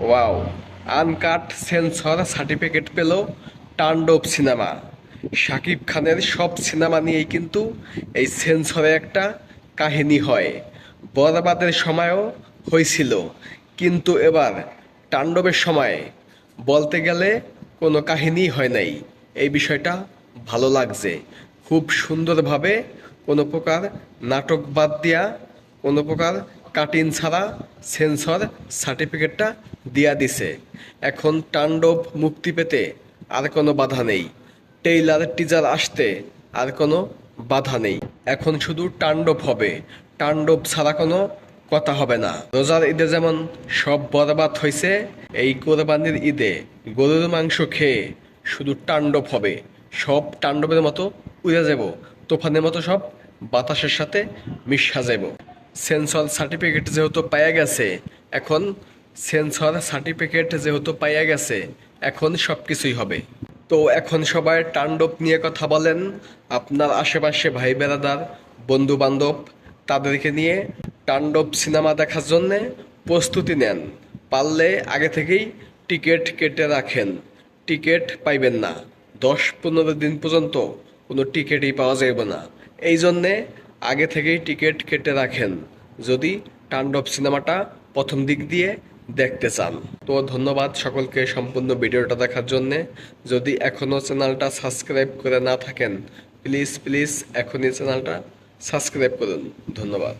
Wow uncut sensor certificate পেল Tandav cinema Shakib খানের সব সিনেমা নিয়েই কিন্তু এই সেন্সরে একটা কাহিনী হয়। বরবাদের সময়ও হয়েছিল। কিন্তু এবার তাণ্ডবের সময় বলতে গেলে কোনো কাহিনী হয় নাই। এই বিষয়টা ভালো লাগছে। খুব সুন্দরভাবে কোনো প্রকার নাটক বাদ দিয়া কোনো প্রকার কাটিন ছাড়া সেন্সর সার্টিফিকেটটা দিয়া দিছে। এখন তাণ্ডব মুক্তি পেতে আর কোনো বাধা নেই। টেইলার টিজার আসতে আর কোনো বাধা নেই। এখন শুধু তাণ্ডব হবে। তাণ্ডব ছাড়া কোনো কথা হবে না। রোজার ঈদে যেমন সব বরবাদ হয়েছে এই কোরবানির ঈদে গরুর মাংস খেয়ে শুধু তাণ্ডব হবে। সব তাণ্ডবের মতো উড়ে যাব। তোফানের মতো সব বাতাসের সাথে মিশা যাব। সেন্সর সার্টিফিকেট যেহেতু পাইয়া গেছে, এখন সেন্সর সার্টিফিকেট যেহেতু পাইয়া গেছে, এখন সব কিছুই হবে। তো এখন সবাই তাণ্ডব নিয়ে কথা বলেন, আপনার আশেপাশে ভাই বেড়াদার বন্ধু বান্ধব, তাদেরকে নিয়ে তাণ্ডব সিনেমা দেখার জন্যে প্রস্তুতি নেন। পারলে আগে থেকেই টিকিট কেটে রাখেন। টিকিট পাইবেন না। দশ পনেরো দিন পর্যন্ত কোনো টিকিটই পাওয়া যাবে না। এই জন্যে আগে থেকেই টিকিট কেটে রাখেন। যদি তাণ্ডব সিনেমাটা প্রথম দিক দিয়ে দেখতে চান। তো ধন্যবাদ সকলকে সম্পূর্ণ ভিডিওটা দেখার জন্যে। যদি এখনও চ্যানেলটা সাবস্ক্রাইব করে না থাকেন প্লিজ প্লিজ এখনই চ্যানেলটা সাবস্ক্রাইব করুন। ধন্যবাদ।